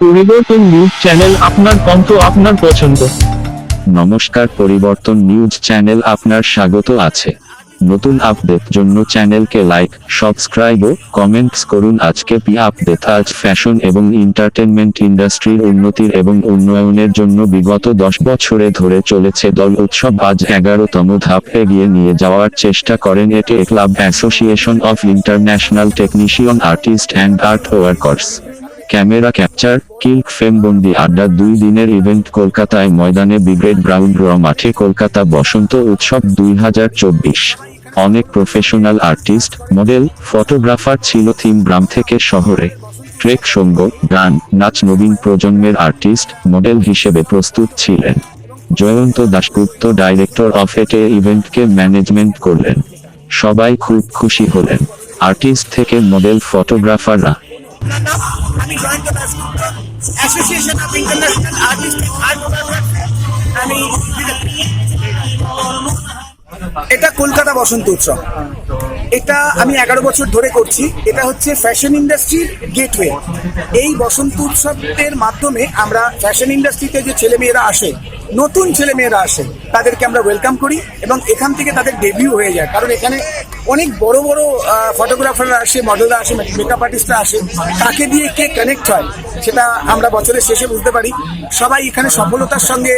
পরিবর্তন news channel আপনার কণ্ঠ আপনার পছন্দ। নমস্কার, পরিবর্তন নিউজ চ্যানেল আপনার স্বাগত আছে। নতুন আপডেট জন্য চ্যানেলকে লাইক, সাবস্ক্রাইব ও কমেন্টস করুন। আজকে পি আপডেট? আজ ফ্যাশন এবং এন্টারটেনমেন্ট ইন্ডাস্ট্রির উন্নতির এবং উন্নয়নের জন্য বিগত দশ বছরে ধরে চলেছে দল উৎসব। আজ এগারোতম ধাপ, এগিয়ে নিয়ে যাওয়ার চেষ্টা করেন এটি club association of international technician artist and art workers camera capture click ফেমবন্দি আড্ডা, দুই দিনের ইভেন্ট, কলকাতায় ময়দানে ব্রিগেড গ্রাউন্ড র মাঠে কলকাতা বসন্ত উৎসব দুই হাজার চব্বিশ। অনেক প্রফেশনাল আর্টিস্ট, মডেল, ফটোগ্রাফার ছিল থিম গ্রাম থেকে শহরে। ট্রেক সঙ্গ, গান, নাচ নবীন প্রজন্মের আর্টিস্ট, মডেল হিসেবে প্রস্তুত ছিলেন। জয়ন্ত দাশগুপ্ত, ডাইরেক্টর অফ এটে ইভেন্টকে ম্যানেজমেন্ট করলেন। সবাই খুব খুশি হলেন। আর্টিস্ট থেকে মডেল ফটোগ্রাফাররা আমি Jayanta Dasgupta association of international artist art আমি এটা কলকাতা বসন্ত উৎসব। এটা আমি এগারো বছর ধরে করছি। এটা হচ্ছে ফ্যাশন ইন্ডাস্ট্রির গেটওয়ে এই বসন্ত উৎসবের মাধ্যমে আমরা ফ্যাশন ইন্ডাস্ট্রিতে যে ছেলেমেয়েরা আসে, নতুন ছেলেমেয়েরা আসে, তাদেরকে আমরা ওয়েলকাম করি এবং এখান থেকে তাদের ডেবিউ হয়ে যায়। কারণ এখানে অনেক বড় বড় ফটোগ্রাফাররা আসে মডেলরা আসে মেকআপ আর্টিস্টরা আসে, তাকে দিয়ে কে কানেক্ট হয়, সেটা আমরা বছরের শেষে বুঝতে পারি। সবাই এখানে সফলতার সঙ্গে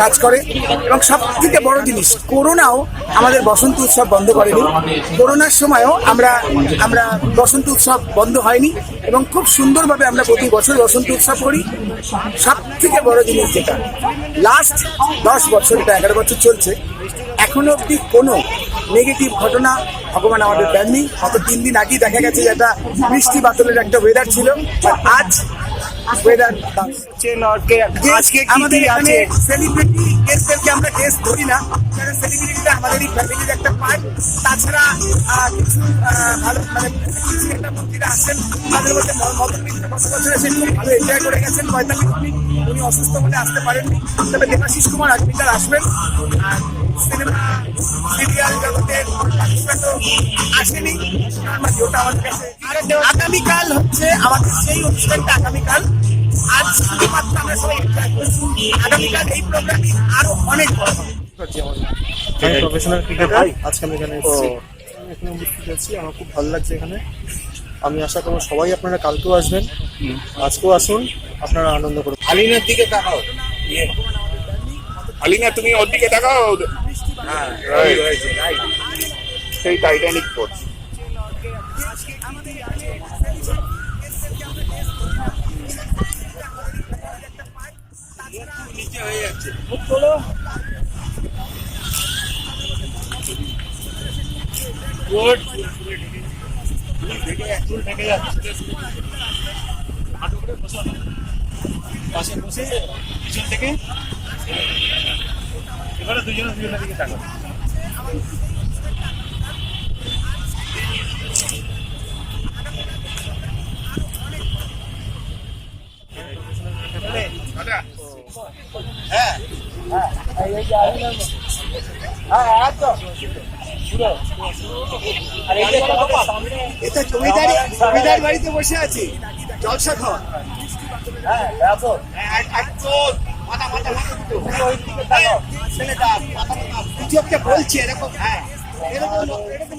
কাজ করে। এবং সব থেকে বড় জিনিস, করোনাও আমাদের বসন্ত উৎসব বন্ধ করেনি। করোনার সময়ও আমরা আমরা বসন্ত উৎসব বন্ধ হয়নি। এবং খুব সুন্দরভাবে আমরা প্রতি বছর বসন্ত উৎসব করি। সব থেকে বড় জিনিস যেটা লাস্ট দশ বছর, এটা এগারো বছর চলছে। এখনও অব্দি কোনো নেগেটিভ ঘটনা ভগবান আমাদের দেননি। হয়তো তিন দিন আগেই দেখা গেছে যে একটা বৃষ্টি বাদলের একটা ওয়েদার ছিল। আর আজ ওয়েদার আজকে আমাদের এখানে সেলিব্রিটি গেস্টদেরকে আমরা গেস্ট ধরি না। কারণ সেলিব্রিটিটা আমাদেরই ফ্যামিলির একটা পার্ট তাছাড়া আহ, কিছু ভালো মানে কিছু একটা মন্ত্রীরা আসেন। তাদের মধ্যে ম- মদন মিত্র বছর এসে খুব ভালো এনজয় করে গেছেন। পঁয়তাল্লিশ মিনিট উনি অসুস্থ বলে আসতে পারেননি। তবে দেবাশিস কুমার আজমিকার আসবেন। আর সিনেমা সিরিয়াল জগতের আসেনি। আমার ওটা আমাদের কাছে আগামীকাল হচ্ছে আমাদের সেই অনুষ্ঠানটা আগামীকাল। আজ শুধুমাত্র আমরা সবাই। আগামীকাল এই প্রোগ্রামে আরও অনেক বড় প্রফেশনাল ক্রিকেটার আজকে আমি এখানে এসেছি। আমি এখানে উপস্থিত আছি। আমার খুব ভালো লাগছে এখানে। আমি আশা করব সবাই আপনারা কালকেও আসবেন। আজকেও আসুন আপনারা আনন্দ করুন। আলিনার দিকে তাকাও। আলিনা তুমি ওর দিকে তাকাও। সেই টাইটানিক পোর্ট পাশে বসে পিছন থেকে এবারে দুজনে দুজনের দিকে তাকাও এটা জমিদারি জমিদার বাড়িতে বসে আছি। জলসা খাওয়া হ্যাঁ কিছু একটা বলছে, এরকম হ্যাঁ। এরকম এরকম